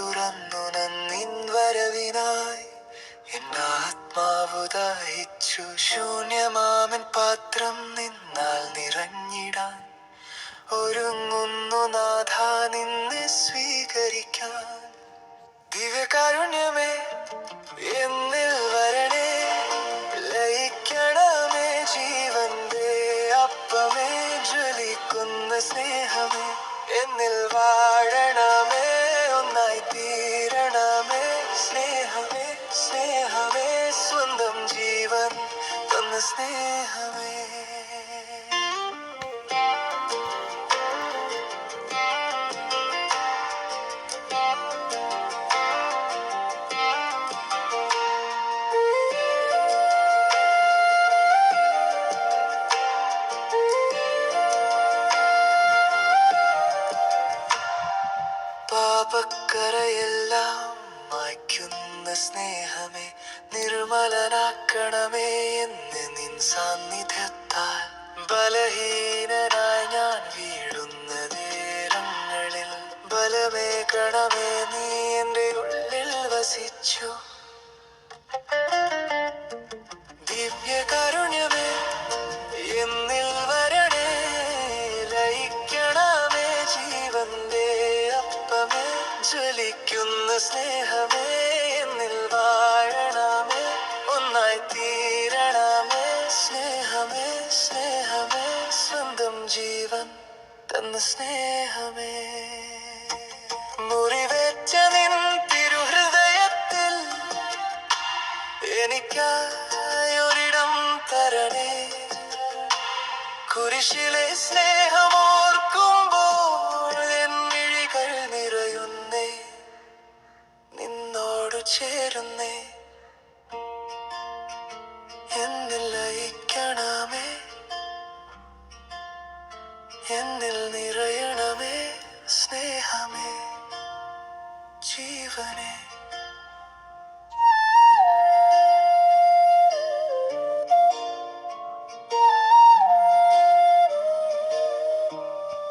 തുറന്നു നന്നിൻ വരവിനായി. എന്നാത്മാവു ദഹിച്ചു ശൂന്യമാമൻ പാത്രം നിന്നാൽ നിറഞ്ഞിടാൻ. ഒരുങ്ങുന്നു നാഥ നിന്നെ സ്വീകരിക്കാൻ. ദിവ്യകാരുണ്യമേ എന്നിൽ വരണേ ലയിക്കണമേ ജീവന്റെ അപ്പമേ ജ്വലിക്കുന്ന സ്നേഹമേ. എന്നിൽ വാഴണമേ ഒന്നായി തീരണമേ. സ്നേഹമേ സ്നേഹമേ സ്വന്തം ജീവൻ തന്ന സ്നേഹമേ. പാപക്കറയെല്ലാം മായ്ക്കുന്ന സ്നേഹമേ നിർമ്മലനാക്കണമേ എന്ന് നിൻ സാന്നിധ്യത്താൽ. ബലഹീനനായി ഞാൻ വീഴുന്ന നേരങ്ങളിൽ ബലമേകണമേ നീ എന്റെ ഉള്ളിൽ വസിച്ചു. ജ്വലിക്കുന്ന സ്നേഹമേ എന്നിൽ വാഴണമേ ഒന്നായി തീരണമേ. സ്നേഹമേ സ്നേഹമേ സ്വന്തം ജീവൻ തന്ന സ്നേഹമേ. മുറിവേറ്റ നിൻ തിരുഹൃദയത്തിൽ എനിക്കായി ഒരിടം തരണേ. കുരിശിലെ സ്നേഹമോർക്കുമ്പോൾ ചേരുന്നേ. എന്നിൽ ലയിക്കണമേ. എന്നിൽ നിറയണമേ സ്നേഹമേ. ജീവനേ.